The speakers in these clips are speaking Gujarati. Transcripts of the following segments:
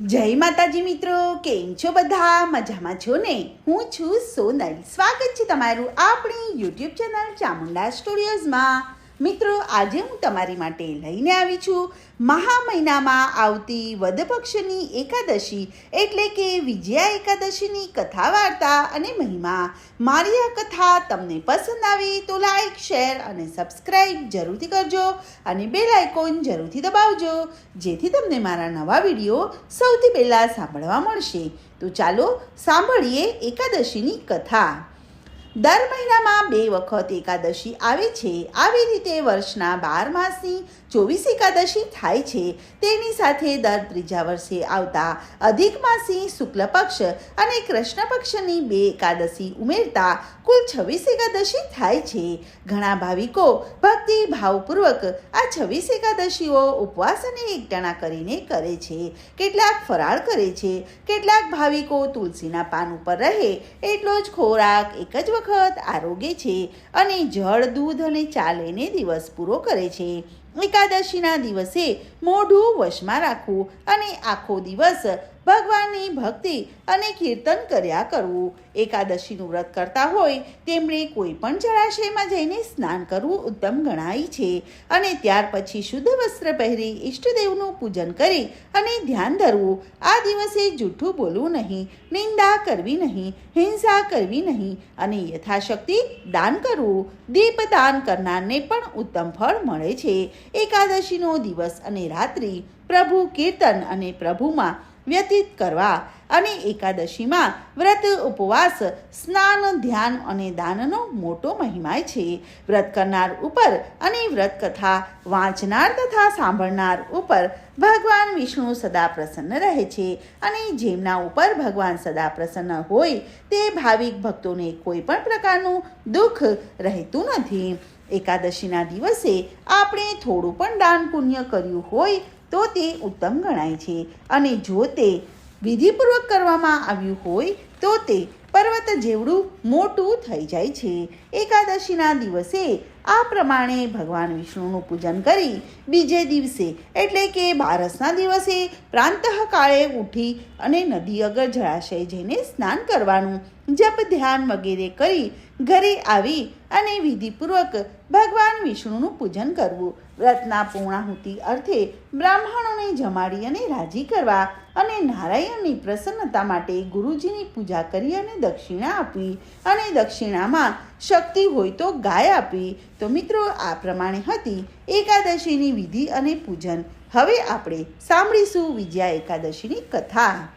જય માતાજી મિત્રો, કેમ છો બધા? મજામાં છો ને? હું છું સોનલ. સ્વાગત છે તમારું આપણી યુટ્યુબ ચેનલ ચામુંડા સ્ટુડિયોઝમાં. મિત્રો, આજે હું તમારી માટે લઈને આવી છું મહા મહિનામાં આવતી વદ પક્ષની એકાદશી એટલે કે વિજયા એકાદશીની કથા વાર્તા અને મહિમા. મારી આ કથા તમને પસંદ આવી તો લાઈક શેર અને સબસ્ક્રાઈબ જરૂરથી કરજો અને બેલ આઇકોન જરૂરથી દબાવજો, જેથી તમને મારા નવા વીડિયો સૌથી પહેલાં સાંભળવા મળશે. તો ચાલો સાંભળીએ એકાદશીની કથા. દર મહિનામાં બે વખત એકાદશી આવે છે. આવી રીતે વર્ષના બાર માસની ચોવીસ એકાદશી થાય છે. તેની સાથે દર ત્રીજા વર્ષે આવતા અધિક માસી શુક્લ પક્ષ અને કૃષ્ણ પક્ષની બે એકાદશી ઉમેરતા કુલ છવ્વીસ એકાદશી થાય છે. ઘણા ભાવિકો ભક્તિ ભાવપૂર્વક આ છવ્વીસ એકાદશીઓ ઉપવાસ અને એકટાણા કરીને કરે છે. કેટલાક ફરાળ કરે છે. કેટલાક ભાવિકો તુલસીના પાન ઉપર રહે. એટલો જ ખોરાક એક જ વખત આરોગે છે અને જળ, દૂધ અને ચા લઈને દિવસ પૂરો કરે છે. એકાદશીના દિવસે મોઢું વશમાં રાખવું અને આખો દિવસ ભગવાનની ભક્તિ અને કીર્તન કર્યા કરવું. એકાદશીનું વ્રત કરતા હોય તેમણે કોઈ પણ જળાશયમાં જઈને સ્નાન કરવું ઉત્તમ ગણાય છે. અને ત્યાર પછી શુદ્ધ વસ્ત્ર પહેરી ઈષ્ટદેવનું પૂજન કરી અને ધ્યાન ધરવું. આ દિવસે જૂઠું બોલવું નહીં, નિંદા કરવી નહીં, હિંસા કરવી નહીં અને યથાશક્તિ દાન કરવું. દીપ દાન કરનારને પણ ઉત્તમ ફળ મળે છે. એકાદશીનો દિવસ અને રાત્રિ પ્રભુ કીર્તન અને પ્રભુમાં વ્યતીત કરવા અને એકાદશીમાં વ્રત, ઉપવાસ, સ્નાન, ધ્યાન અને દાનનો મોટો મહિમાય છે. વ્રત કરનાર ઉપર અને વ્રત કથા વાંચનાર તથા સાંભળનાર ઉપર ભગવાન વિષ્ણુ સદા પ્રસન્ન રહે છે અને જેમના ઉપર ભગવાન સદા પ્રસન્ન હોય તે ભાવિક ભક્તોને કોઈ પણ પ્રકારનું દુઃખ રહેતું નથી. એકાદશીના દિવસે આપણે થોડું પણ દાન પુણ્ય કર્યું હોય તો તે ઉત્તમ ગણાય છે. અને જો તે વિધિપૂર્વક કરવામાં આવ્યું હોય, તો તે પર્વત જેવડું મોટું થઈ જાય છે. એકાદશીના દિવસે આ પ્રમાણે ભગવાન વિષ્ણુનું પૂજન કરી બીજે દિવસે, એટલે કે બારસના દિવસે પ્રાંતઃ કાળે ઉઠી અને નદી અગર જળાશય જઈને સ્નાન કરવાનું, જપ, ધ્યાન વગેરે કરી ઘરે આવી અને વિધિપૂર્વક ભગવાન વિષ્ણુનું પૂજન કરવું. વ્રતના પૂર્ણાહુતિ અર્થે બ્રાહ્મણોને જમાડી અને રાજી કરવા અને નારાયણની પ્રસન્નતા માટે ગુરુજીની પૂજા કરી અને દક્ષિણા આપવી અને દક્ષિણામાં શક્તિ હોય તો ગાય આપવી તો મિત્રો, આ પ્રમાણે હતી એકાદશીની વિધિ અને પૂજન. હવે આપણે સાંભળીશું વિજયા એકાદશીની કથા.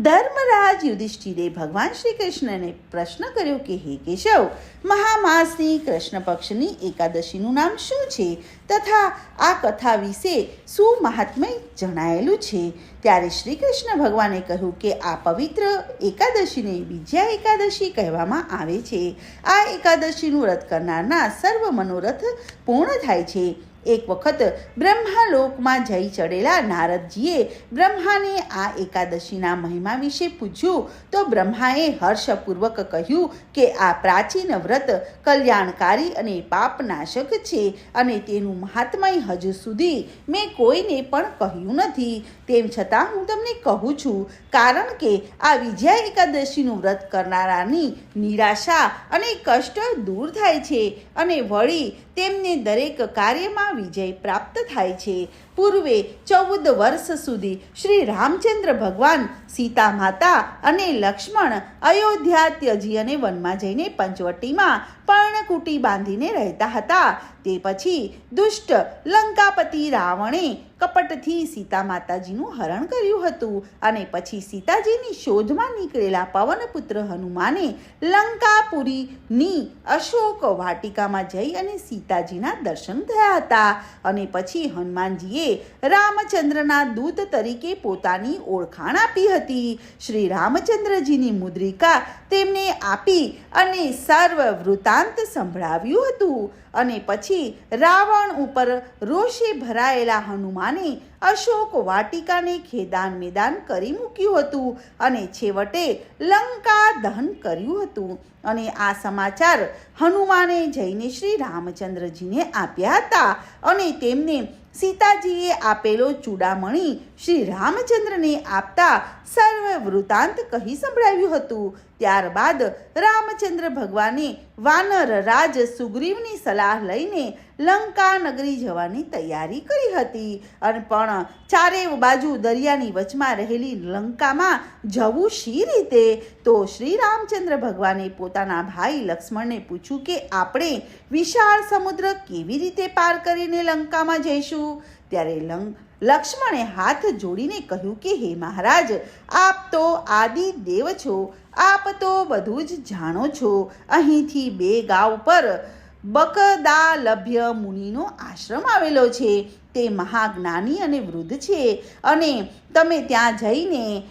ધર્મરાજ યુધિષ્ઠિરે ભગવાન શ્રી કૃષ્ણને પ્રશ્ન કર્યો કે, હે કેશવ મહામાસની કૃષ્ણ પક્ષની એકાદશીનું નામ શું છે? તથા આ કથા વિશે શું મહાત્મય જણાયેલું છે? ત્યારે શ્રી કૃષ્ણ ભગવાને કહ્યું કે, આ પવિત્ર એકાદશીને બીજા એકાદશી કહેવામાં આવે છે. આ એકાદશીનું વ્રત કરનારના સર્વ મનોરથ પૂર્ણ થાય છે. એક વખત બ્રહ્માલોકમાં જઈ ચડેલા નારદજીએ બ્રહ્માને આ એકાદશીના મહિમા વિશે પૂછ્યું તો બ્રહ્માએ હર્ષપૂર્વક કહ્યું કે આ પ્રાચીન વ્રત કલ્યાણકારી અને પાપનાશક છે અને તેનું મહાત્મય હજુ સુધી મેં કોઈને પણ કહ્યું નથી. તેમ છતાં હું તમને કહું છું, કારણ કે આ વિજયા એકાદશીનું વ્રત કરનારાની નિરાશા અને કષ્ટ દૂર થાય છે અને વળી તેમને દરેક કાર્યમાં વિજય પ્રાપ્ત થાય છે. પૂર્વે ચૌદ વર્ષ સુધી શ્રી રામચંદ્ર ભગવાન, સીતા માતા અને લક્ષ્મણ અયોધ્યા ત્યજી અને વનમાં જઈને પંચવટીમાં પર્ણકુટી બાંધીને રહેતા હતા. તે પછી દુષ્ટ લંકાપતિ રાવણે કપટથી સીતા માતાજીનું હરણ કર્યું હતું અને પછી સીતાજીની શોધમાં નીકળેલા પવનપુત્ર હનુમાને લંકાપુરીની અશોક વાટિકામાં જઈ અને સીતાજીના દર્શન થયા હતા અને પછી હનુમાનજીએ રામચંદ્રના દૂત તરીકે પોતાની ઓળખાણ આપી હતી. શ્રી રામચંદ્રજીની મુદ્રિકા તેમને આપી અને સર્વ વૃતાંત સંભળાવ્યું હતું અને પછી રાવણ ઉપર રોષે ભરાયેલા હનુમાને અશોક વાટિકાને ખેદાન મેદાન કરી મૂક્યું હતું અને છેવટે લંકા દહન કર્યું હતું. અને આ સમાચાર હનુમાને જઈને શ્રી રામચંદ્રજીને આપ્યા હતા અને તેમને સીતાજીએ આપેલો ચૂડામણી શ્રી રામચંદ્રને આપતા સર્વ વૃતાંત કહી સંભળાવ્યું હતું. ત્યારબાદ રામચંદ્ર ભગવાને વાનર રાજ સુગ્રીવની સલાહ લઈને લંકા નગરી જવાની તૈયારી કરી હતી. અને પણ ચારે બાજુ દરિયાની વચમાં રહેલી લંકામાં જવું શી રીતે? તો શ્રી રામચંદ્ર ભગવાને પોતાના ભાઈ લક્ષ્મણને પૂછ્યું કે આપણે વિશાળ સમુદ્ર કેવી રીતે પાર કરીને લંકામાં જઈશું? ત્યારે લંક લક્ષ્મણે હાથ જોડીને કહ્યું કે, હે મહારાજ, આપ તો આદિ દેવ છો. આપ તો બધું જ જાણો છો. અહીંથી બે ગાવ પર બકદાલભ્ય મુનિનો આશ્રમ આવેલો છે. તે મહાજ્ઞાની અને વૃદ્ધ છે. અને તમે ત્યાં જઈને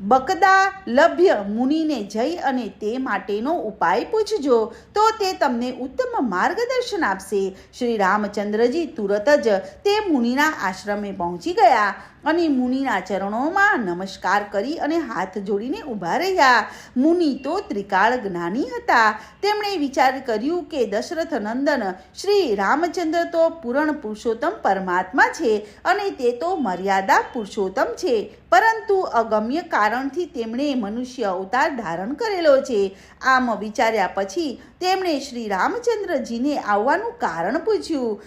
બકદા લભ્ય મુનિને જઈ અને તે માટેનો ઉપાય પૂછજો. તો તે તમને ઉત્તમ માર્ગદર્શન આપશે. શ્રી રામચંદ્રજી તુરત જ તે મુનિના આશ્રમે પહોંચી ગયા. અને મુનિના ચરણોમાં નમસ્કાર કરી અને હાથ જોડીને ઊભા રહ્યા. મુનિ તો ત્રિકાળ જ્ઞાની હતા. તેમણે વિચાર કર્યું કે દશરથ નંદન શ્રી રામચંદ્ર તો પૂરણ પુરુષોત્તમ પરમાત્મા છે અને તે તો મર્યાદા પુરુષોત્તમ છે. પરંતુ અગમ્ય કારણથી તેમણે મનુષ્ય અવતાર ધારણ કરેલો છે. આમ વિચાર્યા પછી તેમણે શ્રી રામચંદ્રજીને આવવાનું કારણ પૂછ્યું.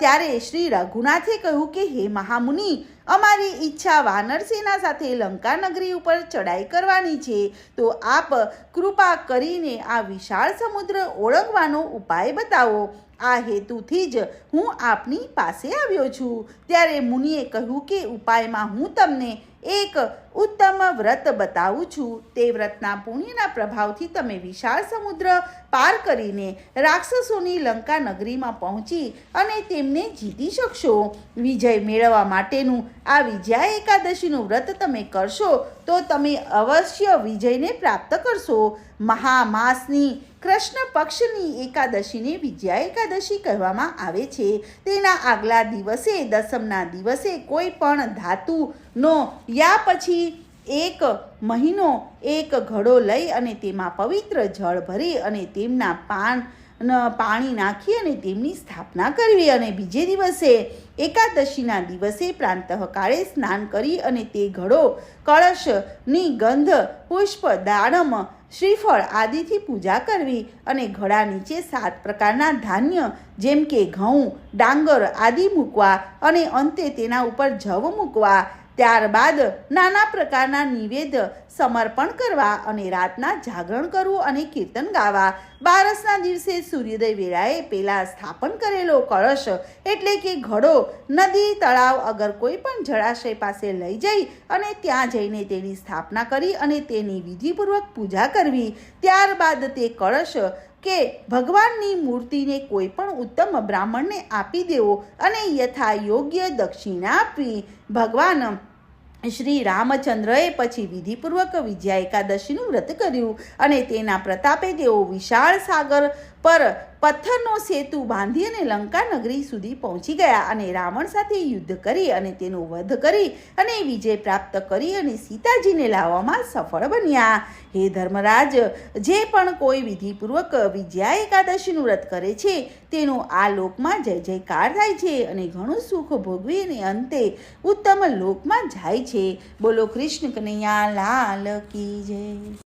ત્યારે શ્રી રઘુનાથે કહ્યું કે, હે મહામુનિ અમારી ઈચ્છા વાનરસેના સાથે લંકા નગરી ઉપર ચડાઈ કરવાની છે. તો આપ કૃપા કરીને આ વિશાળ સમુદ્ર ઓળંગવાનો ઉપાય બતાવો. આ હેતુથી જ હું આપની પાસે આવ્યો છું. ત્યારે મુનિએ કહ્યું કે ઉપાયમાં હું તમને એક ઉત્તમ વ્રત બતાવું છું. તે વ્રતના પુણ્યના પ્રભાવથી તમે વિશાળ સમુદ્ર પાર કરીને રાક્ષસોની લંકા નગરીમાં પહોંચી અને તેમને જીતી શકશો. વિજય મેળવવા માટેનું આ વિજયા એકાદશીનું વ્રત તમે કરશો તો તમે અવશ્ય વિજયને પ્રાપ્ત કરશો. મહામાસની કૃષ્ણ પક્ષની એકાદશીને વિજયા એકાદશી કહેવામાં આવે છે. તેના આગલા દિવસે, દસમના દિવસે કોઈ પણ ધાતુનો યા પછી એક મહિનો એક ઘડો લઈ અને તેમાં પવિત્ર જળ ભરી અને તેમના પાન પાણી નાખી અને તેમની સ્થાપના કરવી અને બીજે દિવસે, એકાદશીના દિવસે પ્રાંતઃકાળે સ્નાન કરી અને તે ઘડો કળશની ગંધ, પુષ્પ, દાડમ શ્રીફળ આદિથી પૂજા કરવી અને ઘડા નીચે સાત પ્રકારના ધાન્ય, જેમ કે ઘઉં, ડાંગર આદિ મૂકવા અને અંતે તેના ઉપર જવ મૂકવા. ત્યારબાદ નાના પ્રકારના નિવેદ સમર્પણ કરવા અને રાતના જાગરણ કરવું અને કીર્તન ગાવા. બારસના દિવસે સૂર્યોદય વેળાએ પહેલાં સ્થાપન કરેલો કળશ એટલે કે ઘડો નદી, તળાવ અગર કોઈ પણ જળાશય પાસે લઈ જઈ અને ત્યાં જઈને તેની સ્થાપના કરી અને તેની વિધિપૂર્વક પૂજા કરવી. ત્યારબાદ તે કળશ કે ભગવાનની મૂર્તિને કોઈ પણ ઉત્તમ બ્રાહ્મણને આપી દેવો અને યથા યોગ્ય દક્ષિણા આપવી. ભગવાન શ્રી રામચંદ્રએ પછી વિધિપૂર્વક વિજયા એકાદશીનું વ્રત કર્યું અને તેના પ્રતાપે તેઓ વિશાળ સાગર પર પથ્થરનો સેતુ બાંધી અને લંકા નગરી સુધી પહોંચી ગયા અને રાવણ સાથે યુદ્ધ કરી અને તેનો વધ કરી અને વિજય પ્રાપ્ત કરી અને સીતાજીને લાવવામાં સફળ બન્યા. હે ધર્મરાજ, જે પણ કોઈ વિધિપૂર્વક વિજયા એકાદશીનું વ્રત કરે છે, તેનો આ લોકમાં જય જયકાર થાય છે અને ઘણું સુખ ભોગવી અને અંતે ઉત્તમ લોકમાં જાય છે. બોલો કૃષ્ણ કનૈયા, લાલ કી જય.